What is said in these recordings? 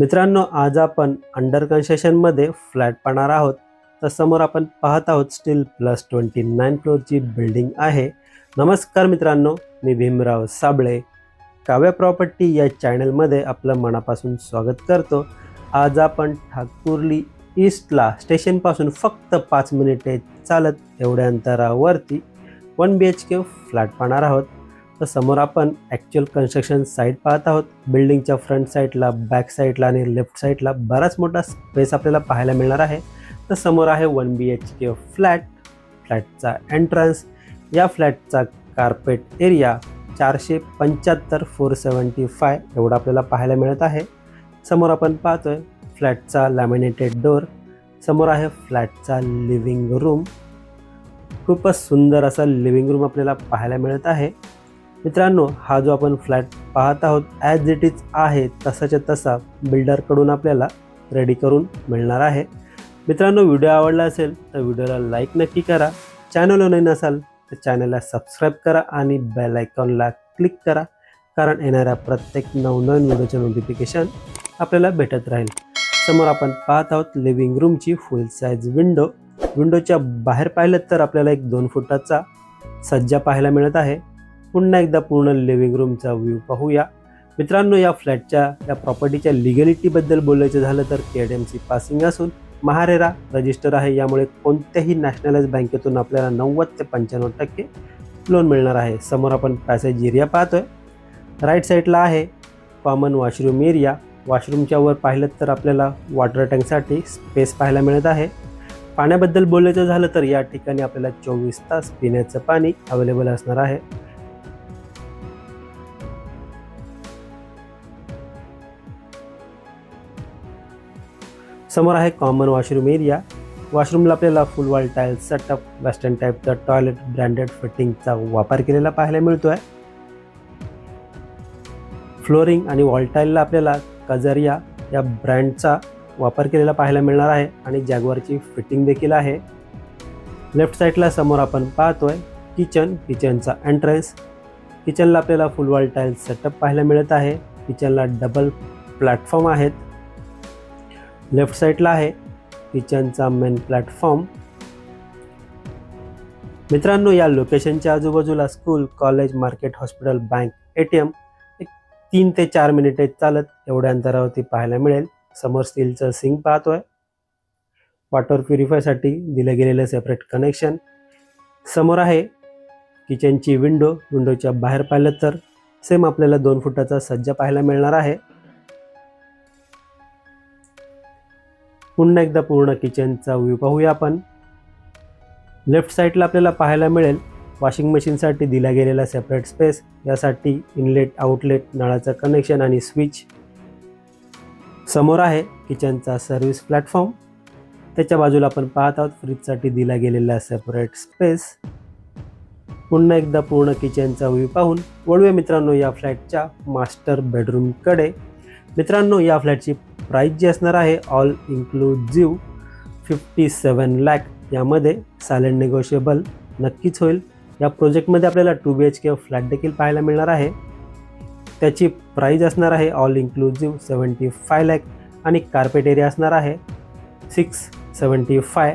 मित्रांनो आज आपण अंडर कन्स्ट्रक्शनमध्ये फ्लॅट पाहणार आहोत. तर समोर आपण पाहत आहोत स्टील प्लस ट्वेंटी नाईन फ्लोअरची बिल्डिंग आहे. नमस्कार मित्रांनो मी भीमराव साबळे. काव्या प्रॉपर्टी या चॅनलमध्ये आपलं मनापासून स्वागत करतो. आज आपण ठाकुर्ली ईस्टला स्टेशनपासून फक्त पाच मिनिटे चालत एवढ्या अंतरावरती one B H K flat पाहणार आहोत. तर समोर आपण ॲक्च्युअल कन्स्ट्रक्शन साईट पाहत आहोत. बिल्डिंगच्या फ्रंट साईडला बॅक साईडला आणि लेफ्ट साईडला बराच मोठा स्पेस आपल्याला पाहायला मिळणार आहे. तर समोर आहे one B H K flat फ्लॅटचा entrance या फ्लॅटचा कार्पेट एरिया चारशे पंच्याहत्तर फोर सेवन्टी फाय एवढा आपल्याला पाहायला मिळत आहे. समोर आपण पाहतोय फ्लॅटचा लॅमिनेटेड डोर समोर आहे फ्लॅटचा लिव्हिंग रूम खूपच सुंदर असा लिव्हिंग रूम आपल्याला पाहायला मिळत आहे. मित्रांनो हा जो आपण फ्लॅट पाहत आहोत ॲज इट इज आहे तसाच्या तसा बिल्डरकडून आपल्याला रेडी करून मिळणार आहे. मित्रांनो व्हिडिओ आवडला असेल तर व्हिडिओला लाईक नक्की करा. चॅनलवर नाही नसाल तर चॅनलला सबस्क्राईब करा आणि बेल आयकॉनला क्लिक करा कारण येणाऱ्या प्रत्येक नवनवीन व्हिडिओचे नोटिफिकेशन आपल्याला भेटत राहील. समोर आपण पाहत आहोत लिव्हिंग रूमची फुल साईज विंडो विंडोच्या बाहेर पाहिलं तर आपल्याला एक दोन फुटाचा सज्जा पाहायला मिळत आहे. पुन्हा एकदा पूर्ण लिव्हिंग रूमचा व्ह्यू पाहूया. मित्रांनो या फ्लॅटच्या या प्रॉपर्टीच्या लिगॅलिटीबद्दल बोलायचं झालं तर K D M C passing असून महारेरा रजिस्टर आहे. यामुळे कोणत्याही नॅशनलाइज बँकेतून आपल्याला नव्वद ते पंच्याण्णव टक्के लोन मिळणार आहे. समोर आपण पॅसेज एरिया पाहतोय. राईट साईडला आहे कॉमन वॉशरूम एरिया वॉशरूमच्या वर पाहिलं तर आपल्याला वॉटर टँकसाठी स्पेस पाहायला मिळत आहे. पाण्याबद्दल बोलायचं झालं तर या ठिकाणी आपल्याला चोवीस तास पिण्याचं पाणी अवेलेबल असणार आहे. समोर आहे कॉमन वॉशरूम एरिया वॉशरूमला आपल्याला full wall tile setup western टाईपचा टॉयलेट ब्रँडेड फिटिंगचा वापर केलेला पाहायला मिळतो आहे फ्लोरिंग आणि वॉल टाईलला आपल्याला कजरिया या ब्रँडचा वापर केलेला पाहायला मिळणार आहे आणि जॅगवारची फिटिंग देखील आहे. लेफ्ट साईडला समोर आपण पाहतोय किचन किचनचा एंट्रन्स किचनला आपल्याला फुल वॉल टाईल सेटअप पाहायला मिळत आहे. किचनला डबल प्लॅटफॉर्म आहेत. लेफ्ट साईडला आहे. किचनचा मेन प्लॅटफॉर्म मित्रांनो या लोकेशनच्या आजूबाजूला school college market hospital bank A T M एक तीन ते चार मिनिटे चालत. एवढ्या अंतरावरती पाहायला मिळेल. समोर स्टीलचं सिंक पाहतोय. वॉटर प्युरिफायसाठी दिलं गेलेलं सेपरेट कनेक्शन समोर आहे किचनची विंडो विंडोच्या बाहेर पाहिलं तर सेम आपल्याला दोन फुटाचा सज्जा पाहायला मिळणार आहे. पुन्हा एकदा पूर्ण किचनचा व्ह्यू पाहूया आपण. लेफ्ट साईडला आपल्याला पाहायला मिळेल वॉशिंग मशीनसाठी दिला गेलेला सेपरेट स्पेस यासाठी इनलेट आउटलेट नळाचं कनेक्शन आणि स्विच समोर आहे किचनचा सर्व्हिस प्लॅटफॉर्म त्याच्या बाजूला आपण पाहत आहोत फ्रीजसाठी दिला गेलेला सेपरेट स्पेस पुन्हा एकदा पूर्ण किचनचा व्ह्यू पाहून वळूया मित्रांनो या फ्लॅटच्या मास्टर बेडरूमकडे मित्रांनो या फ्लॅटची प्राईस जी असणार आहे all inclusive fifty seven lakh यामध्ये सायलेंट निगोशिएबल नक्कीच होईल. या प्रोजेक्टमध्ये आपल्याला two B H K flat देखील पाहायला मिळणार आहे. त्याची प्राईज असणार आहे all inclusive seventy five lakh आणि कार्पेट एरिया असणार आहे सिक्स सेवन्टी फाय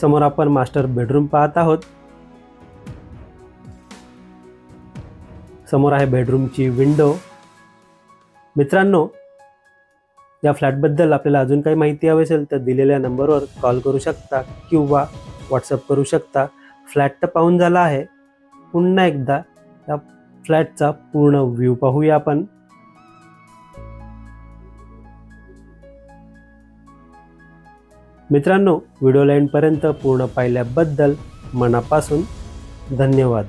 समोर आपण मास्टर बेडरूम पाहत आहोत. समोर आहे बेडरूमची विंडो मित्रांनो या फ्लॅटबद्दल आपल्याला अजून काही माहिती हवी असेल तर दिलेल्या नंबरवर कॉल करू शकता किंवा व्हॉट्सअप करू शकता. फ्लॅट तर पाहून झाला आहे. पुन्हा एकदा या फ्लॅटचा पूर्ण व्ह्यू पाहूया आपण. मित्रांनो व्हिडिओ लाईनपर्यंत पूर्ण पाहिल्याबद्दल मनापासून धन्यवाद.